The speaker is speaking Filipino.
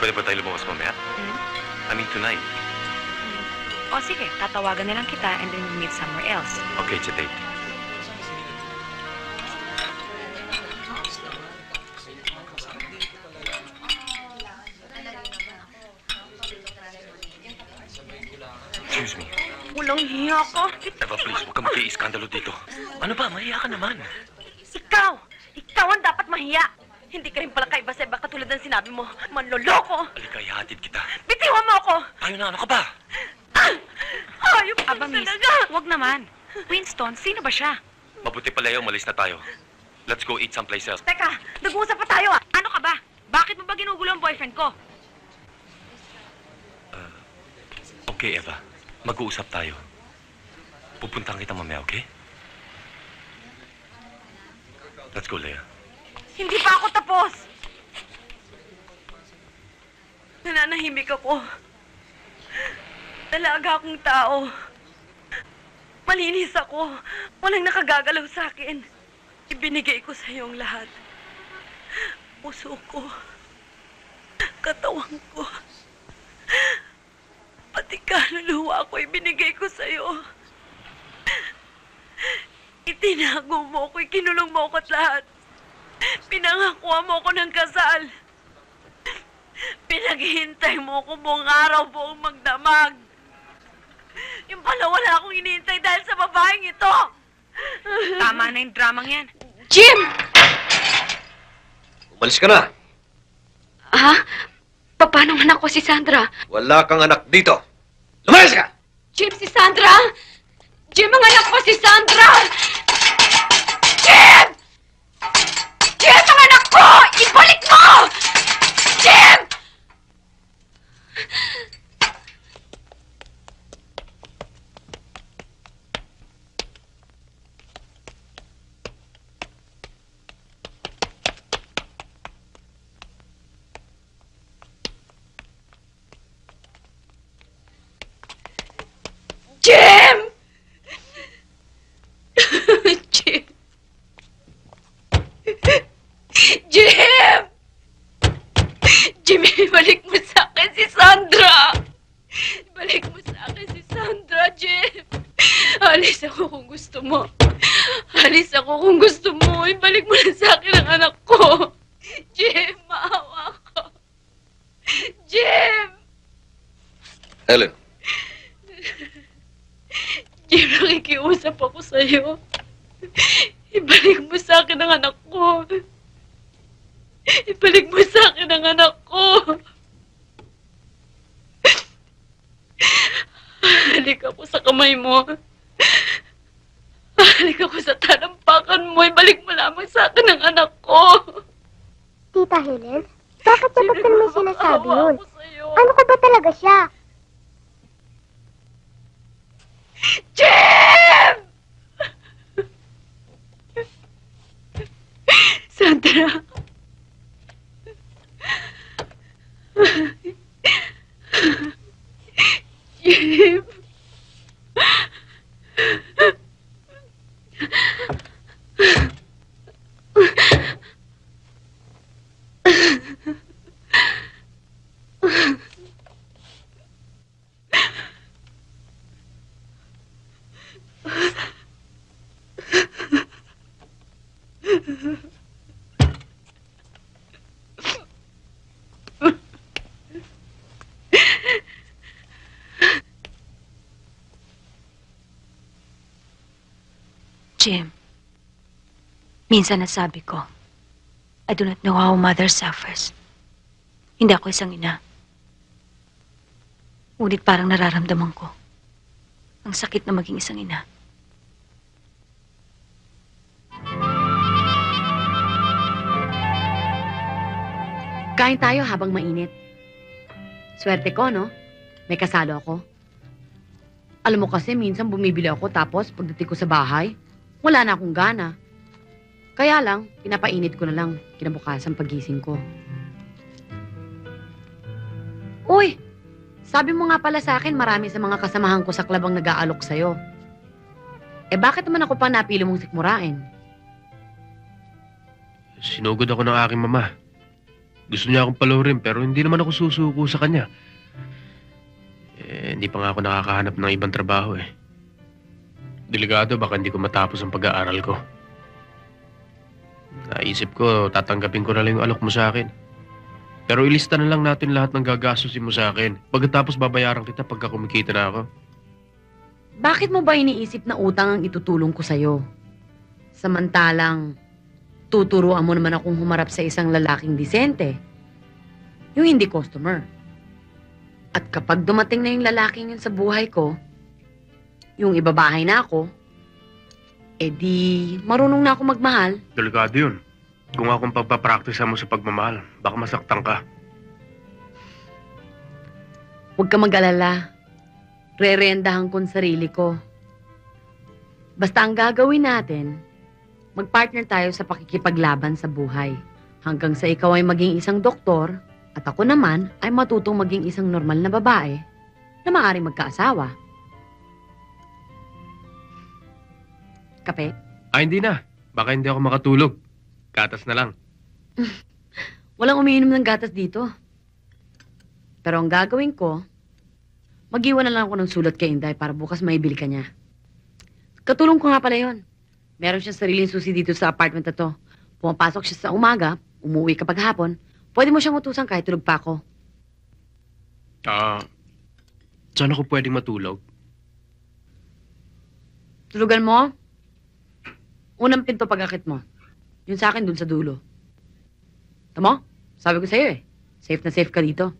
Pwede ba tayo lumabas mamaya? Hmm? I mean, tonight. O sige, tatawagan na lang kita and then we'll meet somewhere else. Okay, it's a date. Excuse me. Walang hiya ka. Eva, please, huwag ka mag-iiskandalo dito. Ano ba? Mahiya ka naman. Ikaw! Ikaw ang dapat mahiya! Hindi ka rin pala kaiba sa iba katulad ng sinabi mo. Manloloko! Halika, ihatid kita. Bitiwan mo ako! Tayo na, ano ka ba? Hayop ka Aba, miss, talaga! wag naman. Winston, sino ba siya? Mabuti pala yung umalis na tayo. Let's go eat someplace else. Teka, nag-uusap pa tayo ah! Ano ka ba? Bakit mo ba ginugulo ang boyfriend ko? Okay, Eva. Mag-uusap tayo. Pupuntahan kita mamaya, okay? Let's go, Leah. Hindi pa ako tapos! Nananahimik ako. Dalaga akong tao. Malinis ako. Walang nakagagalaw sa akin. Ibinigay ko sa iyong lahat. Puso ko. Katawan ko. Pati kaluluwa ko ibinigay ko sa iyo. Itinago mo ko, ikinulong mo ko at lahat. Pinangakuha mo ko ng kasal. Pinaghihintay mo ko buong araw, buong magdamag. Yung pala wala akong hinihintay dahil sa babaeng ito. Tama na yung dramang yan. Jim! Umalis ka na. Ha? Paano anak ko si Sandra? Wala kang anak dito. Lumayas ka! Jim, si Sandra? Jim, ang anak ko si Sandra! Ang anak ko! Ibalik mo! Jim! Jim! Jim! Jim! Jim, ibalik mo sa akin si Sandra! Ibalik mo sa akin si Sandra, Jim! Alis ako kung gusto mo. Alis ako kung gusto mo. Ibalik mo na sa akin ang anak ko. Jim, maawa ko. Jim! Helen, Jim, nakikiusap ako sa'yo. Ibalik mo sa akin ang anak ko. Ibalik mo sa akin ang anak ko. Halik ako sa kamay mo. Halik ako sa talampakan mo. Ibalik mo lamang sa akin ang anak ko. Tita Helen, bakit ba't mo sinasabi yun? Ano ka ba talaga siya? Jim, minsan nasabi ko, I do not know how mother suffers. Hindi ako isang ina. Ngunit parang nararamdaman ko ang sakit na maging isang ina. Kain tayo habang mainit. Swerte ko, no? May kasalo ako. Alam mo kasi, minsan bumibili ako tapos pagdating ko sa bahay, wala na akong gana. Kaya lang, pinapainit ko na lang kinabukasan pagising ko. Uy! Sabi mo nga pala sa akin, marami sa mga kasamahan ko sa klabang nag-aalok sa'yo. Eh bakit naman ako pa napili mong sikmurain? Sinugod ako ng aking mama. Gusto niya akong palurin pero hindi naman ako susuko sa kanya. Eh, hindi pa nga ako nakakahanap ng ibang trabaho eh. Delikado, baka hindi ko matapos ang pag-aaral ko. Naisip ko, tatanggapin ko na lang yung alok mo sa akin. Pero ilista na lang natin lahat ng gagastusin mo sa akin. Pagkatapos babayaran kita pagka kumikita na ako. Bakit mo ba iniisip na utang ang itutulong ko sa'yo? Samantalang, tuturuan mo naman akong humarap sa isang lalaking disente. Yung hindi customer. At kapag dumating na yung lalaking yun sa buhay ko, yung ibabahay na ako, edi marunong na ako magmahal. Delikado yun. Kung akong pagpapraktisa mo sa pagmamahal, baka masaktan ka. Huwag ka mag-alala. Rerendahan ko ang sarili ko. Basta ang gagawin natin, magpartner tayo sa pakikipaglaban sa buhay. Hanggang sa ikaw ay maging isang doktor, at ako naman ay matutong maging isang normal na babae na maaaring magkaasawa. Kape? Ah, hindi na. Baka hindi ako makatulog. Gatas na lang. Walang umiinom ng gatas dito. Pero ang gagawin ko, mag-iwan na lang ako ng sulat kay Inday para bukas maibili ka niya. Katulong ko nga pala yon. Meron siyang sariling susi dito sa apartment na to. Pumapasok siya sa umaga, umuwi kapag hapon. Pwede mo siyang utusan kahit tulog pa ako. Ah, saan ako pwedeng matulog? Tulugan mo? Unang pinto pag-akit mo. Yun sa akin dun sa dulo. Tamo? Sabi ko sa'yo eh. Safe na safe ka dito.